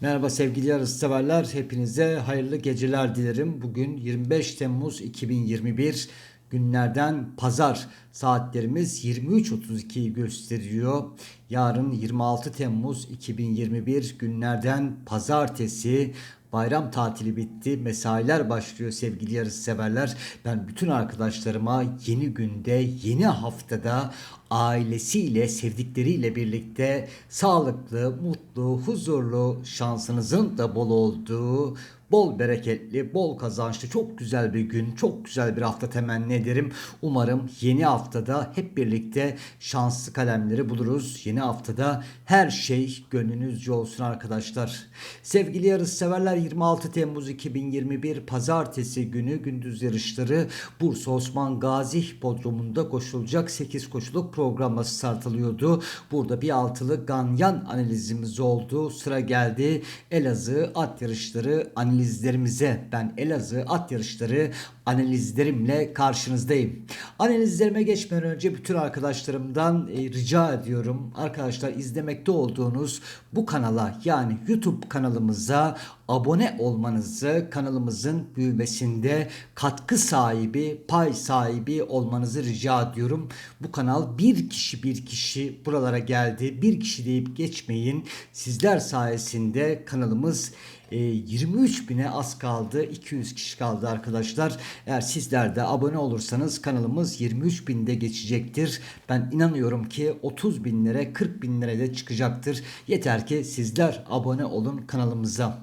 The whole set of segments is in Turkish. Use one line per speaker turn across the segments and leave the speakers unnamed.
Merhaba sevgili yarışseverler. Hepinize hayırlı geceler dilerim. Bugün 25 Temmuz 2021 günlerden pazar. Saatlerimiz 23.32'yi gösteriyor. Yarın 26 Temmuz 2021 günlerden pazartesi. Bayram tatili bitti. Mesailer başlıyor sevgili yarışseverler. Ben bütün arkadaşlarıma yeni günde, yeni haftada ailesiyle, sevdikleriyle birlikte sağlıklı, mutlu, huzurlu, şansınızın da bol olduğu, bol bereketli, bol kazançlı, çok güzel bir gün, çok güzel bir hafta temenni ederim. Umarım yeni haftada hep birlikte şanslı kalemleri buluruz. Yeni haftada her şey gönlünüzce olsun arkadaşlar. Sevgili yarış severler 26 Temmuz 2021 Pazartesi günü gündüz yarışları Bursa Osman Gazi Bodrum'unda koşulacak 8 koşuluk programla start alıyordu. Burada bir altılı ganyan analizimiz oldu. Sıra geldi Elazığ at yarışları analizlerimize. Ben Elazığ at yarışları analizlerimle karşınızdayım. Analizlerime geçmeden önce bütün arkadaşlarımdan e, rica ediyorum. Arkadaşlar izlemekte olduğunuz bu kanala yani YouTube kanalımıza abone olmanızı, kanalımızın büyümesinde katkı sahibi, pay sahibi olmanızı rica ediyorum. Bu kanal bir kişi bir kişi buralara geldi. Bir kişi deyip geçmeyin. Sizler sayesinde kanalımız e, 23 bine az kaldı. 200 kişi kaldı arkadaşlar. Eğer sizler de abone olursanız kanalımız 23 binde geçecektir. Ben inanıyorum ki 30 binlere 40 binlere de çıkacaktır. Yeter ki sizler abone olun kanalımıza.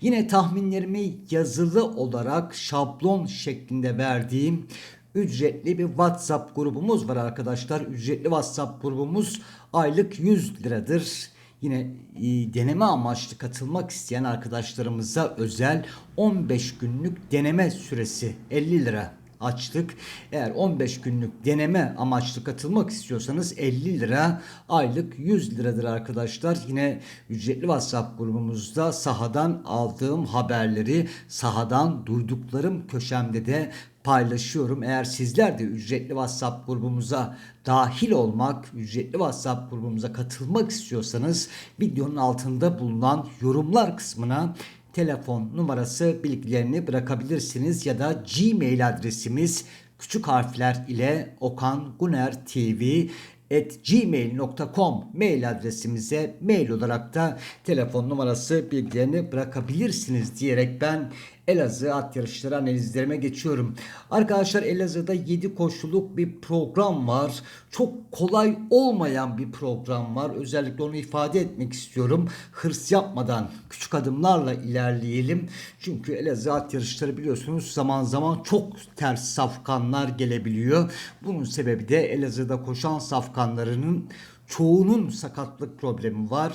Yine tahminlerimi yazılı olarak şablon şeklinde verdiğim ücretli bir WhatsApp grubumuz var arkadaşlar. Ücretli WhatsApp grubumuz aylık 100 liradır. Yine e, deneme amaçlı katılmak isteyen arkadaşlarımıza özel 15 günlük deneme süresi 50 lira açtık. Eğer 15 günlük deneme amaçlı katılmak istiyorsanız 50 lira aylık 100 liradır arkadaşlar. Yine ücretli WhatsApp grubumuzda sahadan aldığım haberleri sahadan duyduklarım köşemde de paylaşıyorum. Eğer sizler de ücretli WhatsApp grubumuza dahil olmak, ücretli WhatsApp grubumuza katılmak istiyorsanız videonun altında bulunan yorumlar kısmına telefon numarası bilgilerini bırakabilirsiniz ya da Gmail adresimiz küçük harfler ile Okan Guner TV at gmail.com mail adresimize mail olarak da telefon numarası bilgilerini bırakabilirsiniz diyerek ben Elazığ at yarışları analizlerime geçiyorum. Arkadaşlar Elazığ'da 7 koşuluk bir program var. Çok kolay olmayan bir program var. Özellikle onu ifade etmek istiyorum. Hırs yapmadan küçük adımlarla ilerleyelim. Çünkü Elazığ at yarışları biliyorsunuz zaman zaman çok ters safkanlar gelebiliyor. Bunun sebebi de Elazığ'da koşan safkanlarının çoğunun sakatlık problemi var.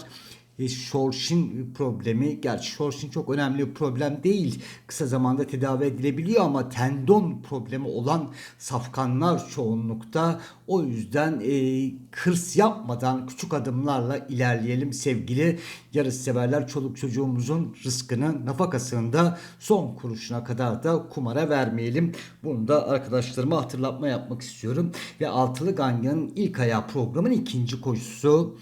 E, Şorşin problemi, gerçi Şorşin çok önemli bir problem değil. Kısa zamanda tedavi edilebiliyor ama tendon problemi olan safkanlar çoğunlukta. O yüzden e, hırs yapmadan küçük adımlarla ilerleyelim sevgili yarış severler. Çoluk çocuğumuzun rızkını, nafakasını da son kuruşuna kadar da kumara vermeyelim. Bunu da arkadaşlarıma hatırlatma yapmak istiyorum. Ve Altılı Ganyan'ın ilk ayağı programın ikinci koşusu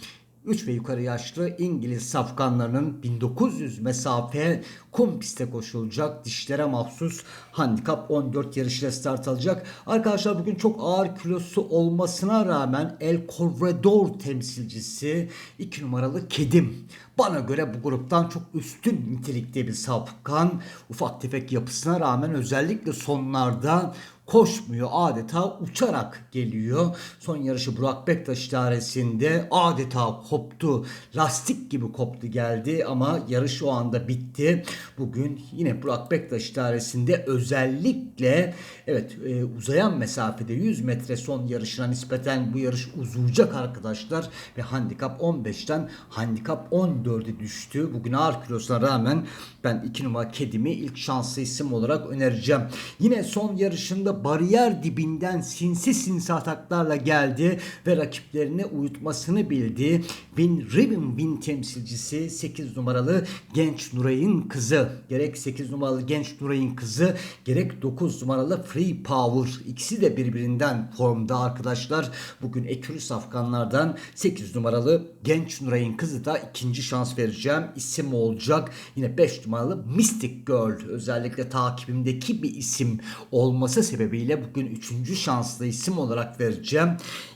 3 ve yukarı yaşlı İngiliz safkanlarının 1900 mesafe kum piste koşulacak dişlere mahsus handikap 14 yarışıyla start alacak. Arkadaşlar bugün çok ağır kilosu olmasına rağmen El Corredor temsilcisi 2 numaralı Kedim. Bana göre bu gruptan çok üstün nitelikte bir safkan. Ufak tefek yapısına rağmen özellikle sonlarda koşmuyor adeta uçarak geliyor. Son yarışı Burak Bektaş idaresinde adeta koptu. Lastik gibi koptu geldi ama yarış o anda bitti. Bugün yine Burak Bektaş idaresinde özellikle evet e, uzayan mesafede 100 metre son yarışına nispeten bu yarış uzayacak arkadaşlar ve handikap 15'ten handikap 14'e düştü. Bugün ağır kilosuna rağmen ben 2 numara kedimi ilk şanslı isim olarak önereceğim. Yine son yarışında bariyer dibinden sinsi sinsi ataklarla geldi ve rakiplerini uyutmasını bildi. Win Ribbon Win temsilcisi 8 numaralı genç Nuray'ın kızı. Gerek 8 numaralı genç Nuray'ın kızı gerek 9 numaralı Free Power. İkisi de birbirinden formda arkadaşlar. Bugün ekürü safkanlardan 8 numaralı genç Nuray'ın kızı da ikinci şans vereceğim. İsim olacak. Yine 5 numaralı Mystic Girl. Özellikle takibimdeki bir isim olması sebebiyle bugün üçüncü şanslı isim olarak vereceğim.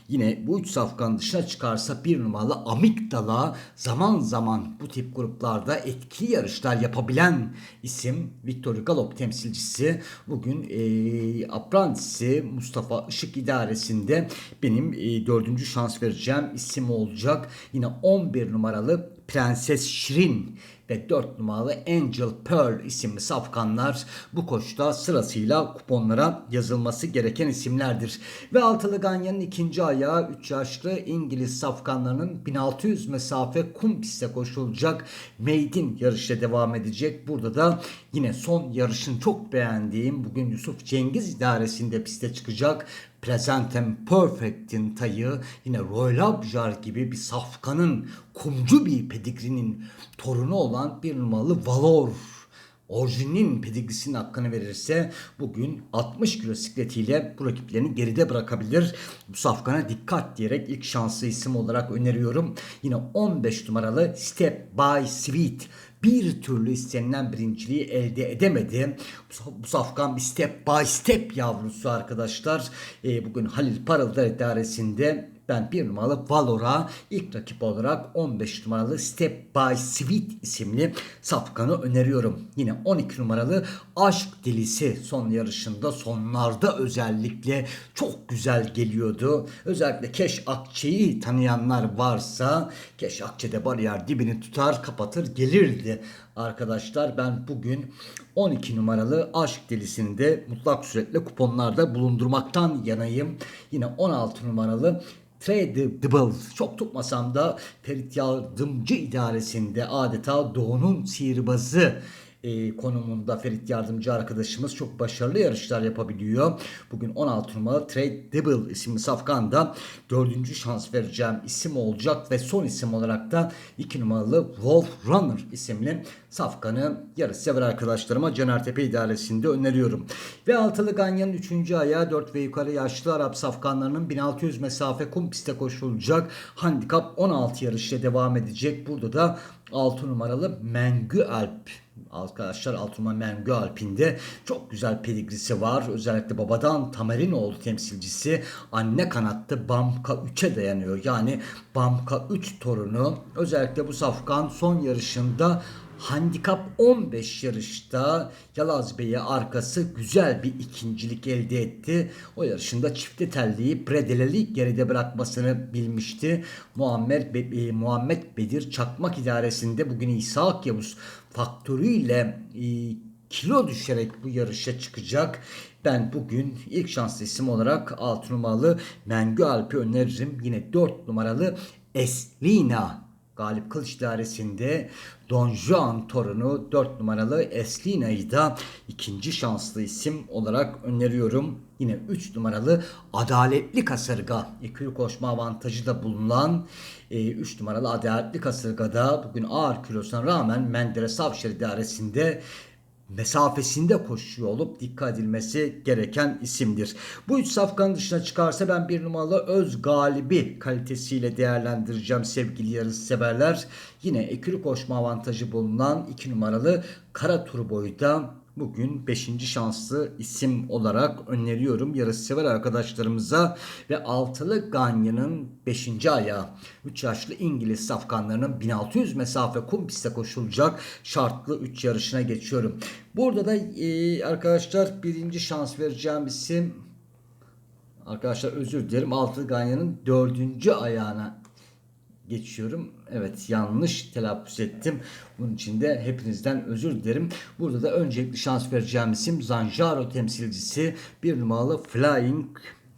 Yine bu üç safkan dışına çıkarsa bir numaralı Amigdala zaman zaman bu tip gruplarda etkili yarışlar yapabilen isim Victor Galop temsilcisi. Bugün e, Aprantisi Mustafa Işık idaresinde benim e, dördüncü şans vereceğim isim olacak. Yine 11 numaralı Prenses Şirin ve 4 numaralı Angel Pearl isimli safkanlar bu koşta sırasıyla kuponlara yazılması gereken isimlerdir. Ve altılı ganyanın ikinci ayağı 3 yaşlı İngiliz safkanlarının 1600 mesafe kum piste koşulacak Maiden yarışla devam edecek. Burada da yine son yarışın çok beğendiğim bugün Yusuf Cengiz idaresinde piste çıkacak Presentem Perfect'in tayı yine Royal Abjar gibi bir safkanın kumcu bir pedigrinin torunu olan bir numaralı Valor orijinin pedigrisinin hakkını verirse bugün 60 kilo sikletiyle bu rakiplerini geride bırakabilir. Bu safkana dikkat diyerek ilk şanslı isim olarak öneriyorum. Yine 15 numaralı Step by Sweet bir türlü istenilen birinciliği elde edemedi. Bu bir step by step yavrusu arkadaşlar. E, bugün Halil Parıldar idaresinde ben bir numaralı Valor'a ilk rakip olarak 15 numaralı Step by Sweet isimli safkanı öneriyorum. Yine 12 numaralı Aşk Delisi son yarışında sonlarda özellikle çok güzel geliyordu. Özellikle Keş Akçe'yi tanıyanlar varsa Keş Akçe'de bariyer dibini tutar kapatır gelirdi arkadaşlar. Ben bugün 12 numaralı Aşk Delisi'nde mutlak suretle kuponlarda bulundurmaktan yanayım. Yine 16 numaralı Tradable çok tutmasam da Ferit Yardımcı idaresinde adeta Doğu'nun sihirbazı e, konumunda Ferit Yardımcı arkadaşımız çok başarılı yarışlar yapabiliyor. Bugün 16 numaralı Tradable isimli safkanda dördüncü şans vereceğim isim olacak ve son isim olarak da 2 numaralı Wolf Runner isimli safkanı yarış sever arkadaşlarıma Caner Tepe idaresinde öneriyorum. Ve altılı ganyanın 3. ayağı 4 ve yukarı yaşlı Arap safkanlarının 1600 mesafe kum piste koşulacak. Handikap 16 yarışla devam edecek. Burada da 6 numaralı Mengü Alp arkadaşlar Altınma Mengü Alp'inde çok güzel pedigrisi var. Özellikle babadan Tamerinoğlu temsilcisi anne kanatta Bamka 3'e dayanıyor. Yani Bamka 3 torunu özellikle bu safkan son yarışında Handikap 15 yarışta Yalaz Bey'e arkası güzel bir ikincilik elde etti. O yarışında çifte telliyi Bredeleli geride bırakmasını bilmişti. Muammer Be e, Muhammed Bedir Çakmak idaresinde bugün İsa Yavuz faktörüyle e, kilo düşerek bu yarışa çıkacak. Ben bugün ilk şanslı isim olarak 6 numaralı Mengü Alp'i öneririm. Yine 4 numaralı Eslina Galip Kılıç dairesinde Don Juan torunu 4 numaralı Eslina'yı da ikinci şanslı isim olarak öneriyorum. Yine 3 numaralı Adaletli Kasırga ikili koşma avantajı da bulunan 3 e, numaralı Adaletli Kasırga'da bugün ağır kilosuna rağmen Menderes Avşar idaresinde mesafesinde koşuyor olup dikkat edilmesi gereken isimdir. Bu üç safkanın dışına çıkarsa ben bir numaralı öz galibi kalitesiyle değerlendireceğim sevgili yarış severler. Yine ekürü koşma avantajı bulunan iki numaralı Kara Turbo'yu da bugün 5. şanslı isim olarak öneriyorum yarışsever arkadaşlarımıza ve altılı Ganyan'ın 5. ayağı 3 yaşlı İngiliz safkanlarının 1600 mesafe kum piste koşulacak şartlı 3 yarışına geçiyorum. Burada da e, arkadaşlar birinci şans vereceğim isim arkadaşlar özür dilerim altılı Ganyan'ın 4. ayağına geçiyorum. Evet yanlış telaffuz ettim. Bunun için de hepinizden özür dilerim. Burada da öncelikli şans vereceğim isim Zanjaro temsilcisi bir numaralı Flying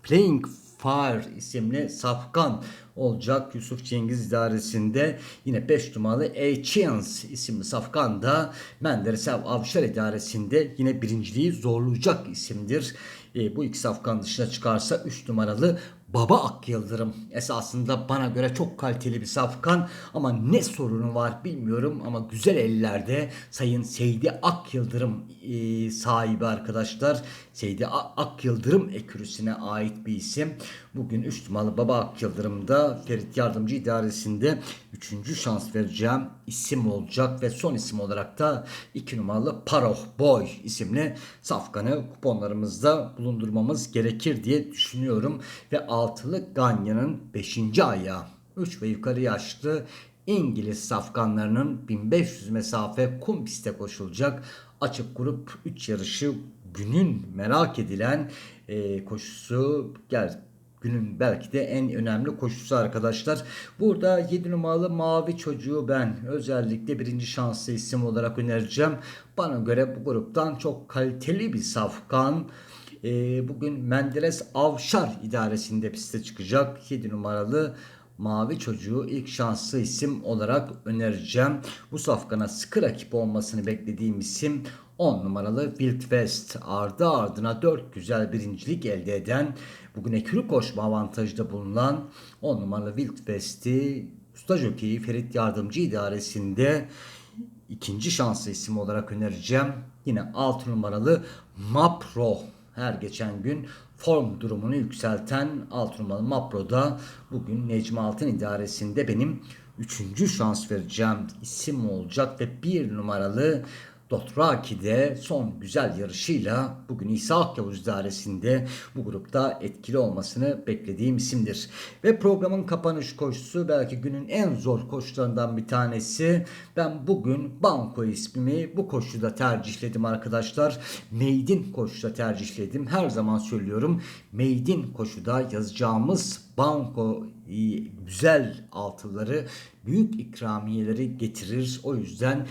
Playing Fire isimli safkan olacak Yusuf Cengiz idaresinde. Yine 5 numaralı A Chance isimli safkan da Menderes Avşar idaresinde yine birinciliği zorlayacak isimdir. E, bu iki safkan dışına çıkarsa 3 numaralı Baba Ak Yıldırım esasında bana göre çok kaliteli bir safkan ama ne sorunu var bilmiyorum ama güzel ellerde Sayın Seydi Ak Yıldırım e, sahibi arkadaşlar. Seydi Ak Yıldırım ekürüsüne ait bir isim. Bugün 3 numaralı Baba Ak Yıldırım'da Ferit Yardımcı İdaresi'nde 3. şans vereceğim isim olacak ve son isim olarak da 2 numaralı Paroh Boy isimli safkanı kuponlarımızda bulundurmamız gerekir diye düşünüyorum. Ve altılı Ganya'nın 5. ayağı 3 ve yukarı yaşlı İngiliz safkanlarının 1500 mesafe kum piste koşulacak açık grup 3 yarışı günün merak edilen e, koşusu gel günün belki de en önemli koşusu arkadaşlar. Burada 7 numaralı mavi çocuğu ben özellikle birinci şanslı isim olarak önereceğim. Bana göre bu gruptan çok kaliteli bir safkan. Ee, bugün Menderes Avşar idaresinde piste çıkacak 7 numaralı Mavi Çocuğu ilk şanslı isim olarak önereceğim. Bu safkana sıkı rakip olmasını beklediğim isim 10 numaralı Wild West. Ardı ardına 4 güzel birincilik elde eden, bugün ekürü koşma avantajda bulunan 10 numaralı Wild West'i Usta Jockey Ferit Yardımcı idaresinde ikinci şanslı isim olarak önereceğim. Yine 6 numaralı Mapro her geçen gün form durumunu yükselten 6 numaralı Mapro'da bugün Necmi Altın idaresinde benim 3. şans vereceğim isim olacak ve 1 numaralı Dothraki'de son güzel yarışıyla bugün İsa Akyavuz idaresinde bu grupta etkili olmasını beklediğim isimdir. Ve programın kapanış koşusu belki günün en zor koşularından bir tanesi. Ben bugün Banko ismimi bu koşuda tercihledim arkadaşlar. Meydin koşuda tercihledim. Her zaman söylüyorum. Meydin koşuda yazacağımız Banko güzel altıları büyük ikramiyeleri getirir. O yüzden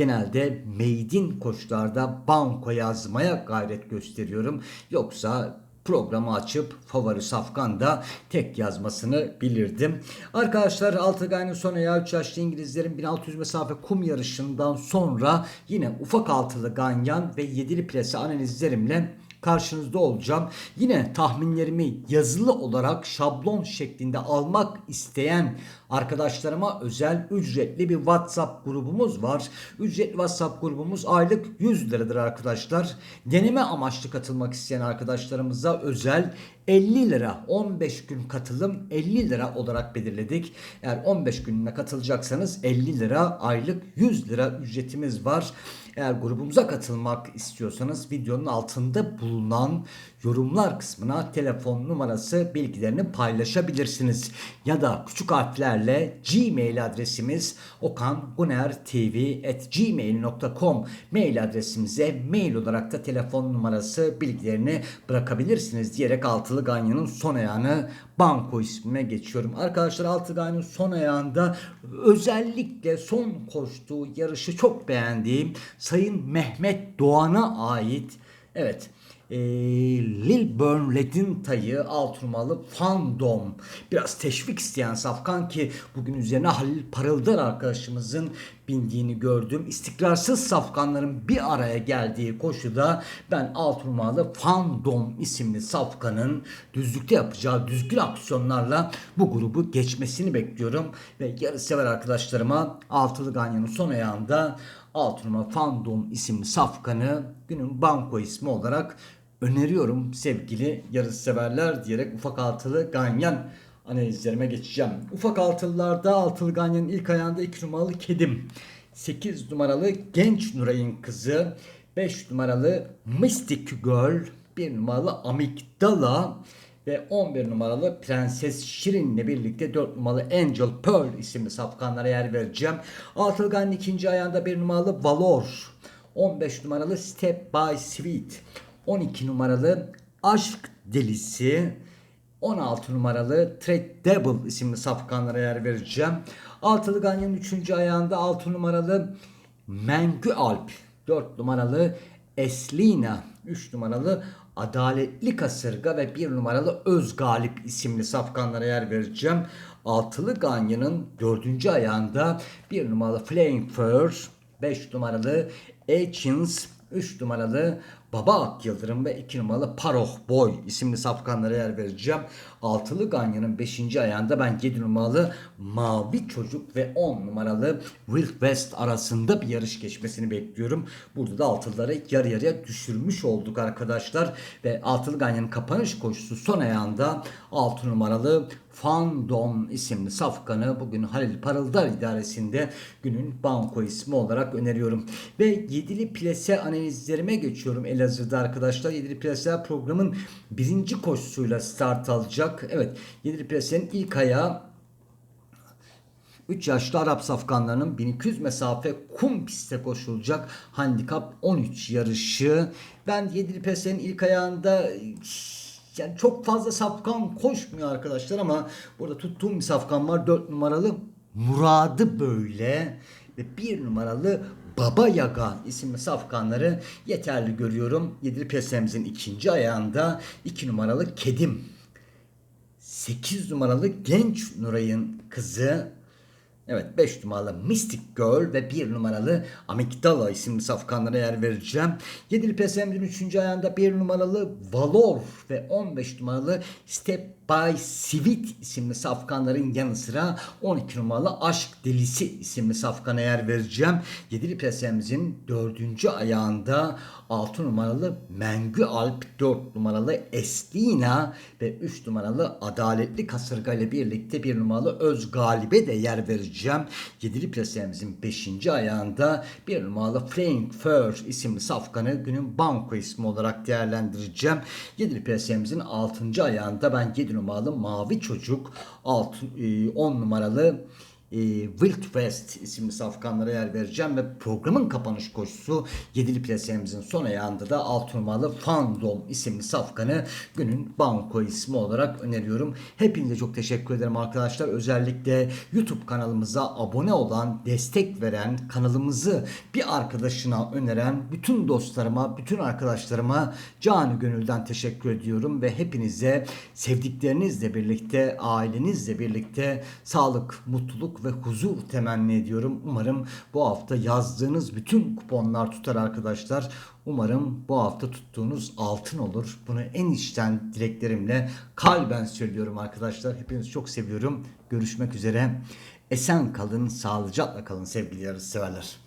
genelde meydin koşularda banko yazmaya gayret gösteriyorum. Yoksa programı açıp favori safkanda tek yazmasını bilirdim. Arkadaşlar Altıgay'ın son ayağı 3 yaşlı İngilizlerin 1600 mesafe kum yarışından sonra yine ufak altılı ganyan ve yedili plase analizlerimle karşınızda olacağım. Yine tahminlerimi yazılı olarak şablon şeklinde almak isteyen arkadaşlarıma özel ücretli bir WhatsApp grubumuz var. Ücretli WhatsApp grubumuz aylık 100 liradır arkadaşlar. Deneme amaçlı katılmak isteyen arkadaşlarımıza özel 50 lira 15 gün katılım 50 lira olarak belirledik. Eğer 15 gününe katılacaksanız 50 lira aylık 100 lira ücretimiz var. Eğer grubumuza katılmak istiyorsanız videonun altında bulunan yorumlar kısmına telefon numarası bilgilerini paylaşabilirsiniz. Ya da küçük harflerle Gmail adresimiz okangunertv.gmail.com mail adresimize mail olarak da telefon numarası bilgilerini bırakabilirsiniz diyerek Altılı Ganyan'ın son ayağını Banko ismine geçiyorum. Arkadaşlar Altılı Ganyan'ın son ayağında özellikle son koştuğu yarışı çok beğendiğim Sayın Mehmet Doğan'a ait evet e, Lil Burnlet'in tayı Alturmalı Fandom. Biraz teşvik isteyen safkan ki bugün üzerine Halil Parıldar arkadaşımızın bindiğini gördüm. İstikrarsız safkanların bir araya geldiği koşuda ben Alturmalı Fandom isimli safkanın düzlükte yapacağı düzgün aksiyonlarla bu grubu geçmesini bekliyorum. Ve yarı sever arkadaşlarıma Altılı Ganyan'ın son ayağında Altınma Fandom isimli safkanı günün banko ismi olarak öneriyorum sevgili yarış severler diyerek ufak altılı ganyan analizlerime geçeceğim. Ufak altılılarda altılı ganyanın ilk ayağında 2 numaralı kedim. 8 numaralı genç Nuray'ın kızı. 5 numaralı Mystic Girl. 1 numaralı Amigdala ve 11 numaralı Prenses Şirin'le birlikte 4 numaralı Angel Pearl isimli safkanlara yer vereceğim. Altılgan'ın ikinci ayağında 1 numaralı Valor. 15 numaralı Step by Sweet. 12 numaralı Aşk Delisi. 16 numaralı Trade Devil isimli safkanlara yer vereceğim. Altılı Ganyan'ın 3. ayağında 6 numaralı Mengü Alp. 4 numaralı Eslina. 3 numaralı Adaletli Kasırga ve bir numaralı Öz Galip isimli safkanlara yer vereceğim. Altılı Ganyan'ın dördüncü ayağında bir numaralı Flying Fur, 5 numaralı Achins, 3 numaralı Baba Ak Yıldırım ve 2 numaralı Paroh Boy isimli safkanlara yer vereceğim. Altılı Ganyan'ın 5. ayağında ben 7 numaralı Mavi Çocuk ve 10 numaralı Wild West arasında bir yarış geçmesini bekliyorum. Burada da altılıları yarı yarıya düşürmüş olduk arkadaşlar. Ve Altılı Ganyan'ın kapanış koşusu son ayağında 6 numaralı Fandom isimli safkanı bugün Halil Parıldar idaresinde günün banko ismi olarak öneriyorum. Ve yedili plase analizlerime geçiyorum Elazığ'da arkadaşlar. Yedili plaseler programın birinci koşusuyla start alacak. Evet yedili plasenin ilk ayağı 3 yaşlı Arap safkanlarının 1200 mesafe kum pistte koşulacak handikap 13 yarışı. Ben Yedili Pes'in ilk ayağında yani çok fazla safkan koşmuyor arkadaşlar ama burada tuttuğum bir safkan var. 4 numaralı Muradı böyle ve 1 numaralı Baba Yaga isimli safkanları yeterli görüyorum. Yedili Pes'imizin ikinci ayağında 2 numaralı Kedim 8 numaralı Genç Nuray'ın kızı Evet 5 numaralı Mystic Girl ve 1 numaralı Amigdala isimli safkanlara yer vereceğim. 7'li PSM'nin 3. ayağında 1 numaralı Valor ve 15 numaralı Step by Sweet isimli safkanların yanı sıra 12 numaralı Aşk Delisi isimli safkana yer vereceğim. 7'li PSM'nin 4. ayağında 6 numaralı Mengü Alp, 4 numaralı Estina ve 3 numaralı Adaletli Kasırga ile birlikte 1 numaralı Öz Galip'e de yer vereceğim. 7'li plasemizin 5. ayağında 1 numaralı Fur isimli safkanı günün banko ismi olarak değerlendireceğim. 7'li plasemizin 6. ayağında ben 7 numaralı Mavi Çocuk, 6, 10 numaralı e, Wild West isimli safkanlara yer vereceğim ve programın kapanış koşusu 7'li plasemizin son ayağında da 6 numaralı Fandom isimli safkanı günün banko ismi olarak öneriyorum. Hepinize çok teşekkür ederim arkadaşlar. Özellikle YouTube kanalımıza abone olan, destek veren, kanalımızı bir arkadaşına öneren bütün dostlarıma, bütün arkadaşlarıma canı gönülden teşekkür ediyorum ve hepinize sevdiklerinizle birlikte, ailenizle birlikte sağlık, ve huzur temenni ediyorum. Umarım bu hafta yazdığınız bütün kuponlar tutar arkadaşlar. Umarım bu hafta tuttuğunuz altın olur. Bunu en içten dileklerimle kalben söylüyorum arkadaşlar. Hepinizi çok seviyorum. Görüşmek üzere. Esen kalın, sağlıcakla kalın sevgili yarışseverler.